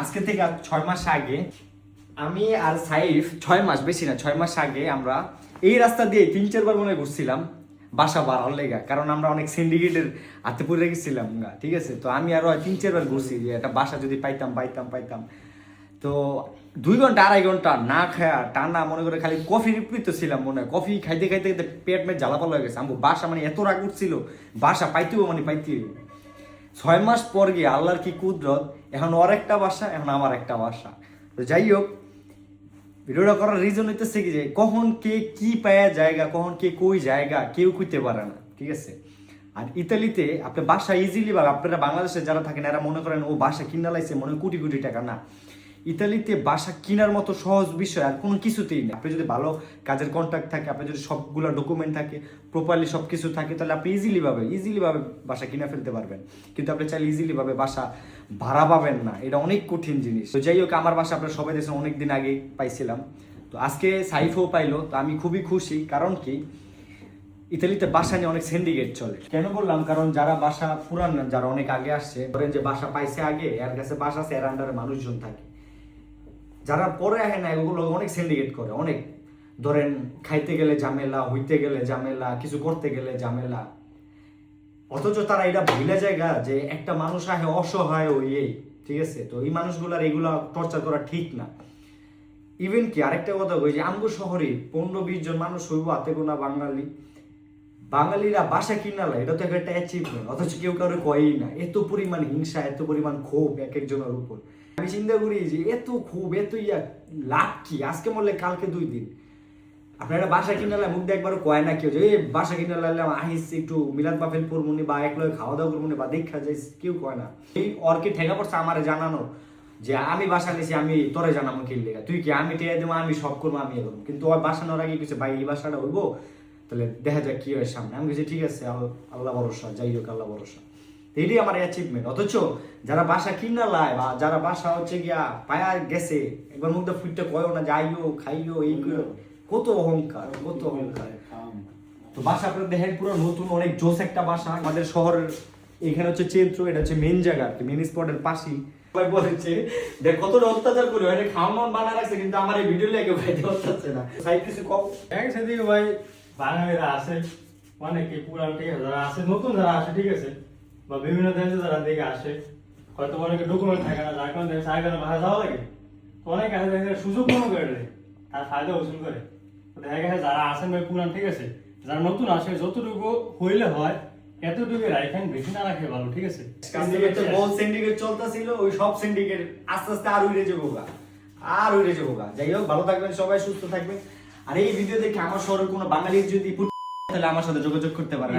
আজকে থেকে ছয় মাস আগে আমি আর সাইফ ছয় মাস বেশি না ছয় মাস আগে আমরা এই রাস্তা দিয়ে তিন চারবার মনে ঘুরছিলাম বাসা বাড়ার লেগা কারণ আমরা অনেক সিন্ডিকেটের হাতে পড়ে গেছিলাম গা, ঠিক আছে? তো আমি আরও তিন চারবার ঘুরছি যে একটা বাসা যদি পাইতাম পাইতাম পাইতাম। তো দুই ঘণ্টা আড়াই ঘণ্টা না খায়া টানা মনে করে খালি কফি রিপ্রিত ছিলাম মনে হয়। কফি খাইতে খাইতে খাইতে পেট মেট জ্বালাপালা হয়ে গেছে। আমার বাসা মানে এত রাগ উঠছিল বাসা পাইতেও মানে পাইতেও ছয় মাস পর গিয়ে আল্লাহর কি কুদরত এখন ওর একটা বাসা, এখন আমার একটা বাসা। তো যাই হোক, ভিডিওটা করার রিজন হইতেছে কি যে, কখন কে কি পায়া জায়গা, কখন কে কই জায়গা, কেউ কইতে পারে না, ঠিক আছে? আর ইতালিতে আপনি বাসা ইজিলি বা আপনারা বাংলাদেশে যারা থাকেন, এরা মনে করেন, ও বাসা কিনা লাইছে মনে কোটি কোটি টাকা। না। ইতালিতে বাসা কেনার মতো সহজ বিষয় আর কোনো কিছুতেই নেই। আপনি যদি ভালো কাজের কন্ট্যাক্ট থাকে, আপনি যদি সবগুলো ডকুমেন্ট থাকে প্রপারলি সব কিছু থাকে, তাহলে আপনি ইজিলিভাবে ইজিলিভাবে বাসা কিনে ফেলতে পারবেন। কিন্তু আপনি চাইলে ইজিলিভাবে বাসা ভাড়া পাবেন না। এটা অনেক কঠিন জিনিস। তো যাই হোক, আমার বাসা আপনারা সবাই দেখছেন অনেক দিন আগেই পাইছিলাম। তো আজকে সাইফও পাইলো, তো আমি খুবই খুশি। কারণ কি? ইতালিতে বাসা নিয়ে অনেক সিন্ডিকেট চলে। কেন বললাম? কারণ যারা বাসা পুরান যারা অনেক আগে আসছে, ধরেন যে বাসা পাইছে আগে, এর কাছে বাসা আছে, এর আন্ডারে মানুষজন থাকে। যারা পরে আহে না, এগুলো অনেক সিন্ডিকেট করে, অনেক। ধরেন, খাইতে গেলে ঝামেলা, হইতে গেলে ঝামেলা, কিছু করতে গেলে ঝামেলা। অথচ তারা এটা ভুলে জায়গা যে একটা মানুষ আহে অসহায় ওই এই, ঠিক আছে? তো এই মানুষগুলার এগুলা টর্চার করা ঠিক না। ইভেন কি, আরেকটা কথা কই যে, আমগো শহরে পনেরো বিশ জন মানুষ হইব, হাতে গোনা বাঙালি। বাঙালিরা বাসা কিনা কিনালা এটা তো একটা অ্যাচিভমেন্ট অথচ কেউ কারও কয়ই না। এত পরিমাণ হিংসা এত পরিমাণ ক্ষোভ এক একজনের উপর। আমি চিন্তা করি যে এত ক্ষোভ এত ইয়া লাভ কি? আজকে মরলে কালকে দুই দিন। আপনারা বাসা কিনালে মুখ দিয়ে একবার কয় না কেউ যে "এ, বাসা কিনালে আহিস একটু মিলাদ বাফেল পড়মুনি বা এক লগে খাওয়া দাওয়া করমুনি বা দেখা যাই কেউ কয় না। এই অর্কে ঠেকা পড়ছে আমার জানানো যে আমি বাসা নিছি আমি তোরে জানাব কি লেগা তুই কি আমি টেয়া দেবো আমি সব করব আমি এরকম কিন্তু ওর বাসা নেওয়ার আগে কিছু ভাই এই বাসাটা হইবো তাহলে দেখা যাক কি হয় সামনে। আমি কিছু ঠিক আছে আল্লাহ ভরসা যাই হোক আল্লাহ ভরসা। এটাই আমার অ্যাচিভমেন্ট অথচ যারা বাসা কিনা লায় বা যারা বাসা হচ্ছে গিয়া পায়া গেছে একবার মুখটা ফুটতে কয়ও না যাইও খাইও এই করো কত অহংকার কত অহংকার। তো বাসা আপনারা দেখেন পুরো নতুন অনেক জোস একটা বাসা। আমাদের শহরের এখানে হচ্ছে চেন্ত্র এটা হচ্ছে মেন জায়গা আর কি মেন স্পটের পাশেই। সবাই বলেছে দেখ কতটা অত্যাচার করে এটা খাওয়ান বানা রাখছে কিন্তু আমার এই ভিডিও লেগে খাইতে হচ্ছে না। সাইড কিছু কম। এক সেদিকে ভাই। বাঙালিরা আছে অনেকে পুরান ঠিক আছে যারা আছে নতুন যারা আসে ঠিক আছে? বা বিভিন্ন দেশে যারা দিকে আসে হয়তো অনেকে ডকুমেন্ট থাকে না যার কারণে আগে ভাষা যাওয়া লাগে। তো অনেক আছে দেখে সুযোগ মনে করে দেয় তার ফায়দা উসুল করে। দেখা গেছে যারা আসেন ভাই পুরান ঠিক আছে? যারা নতুন আসে যতটুকু হইলে হয় এতটুকু রাইখান বেশি না রাখে ভালো ঠিক আছে? বল সিন্ডিকেট চলতেছিল ওই সব সিন্ডিকেট আস্তে আস্তে আর উড়ে যাব আর উড়ে যাব যাই হোক ভালো থাকবেন সবাই সুস্থ থাকবেন। আর এই ভিডিও দেখে আমার শহরের কোনো বাঙালির যদি তাহলে আমার সাথে যোগাযোগ করতে পারেন।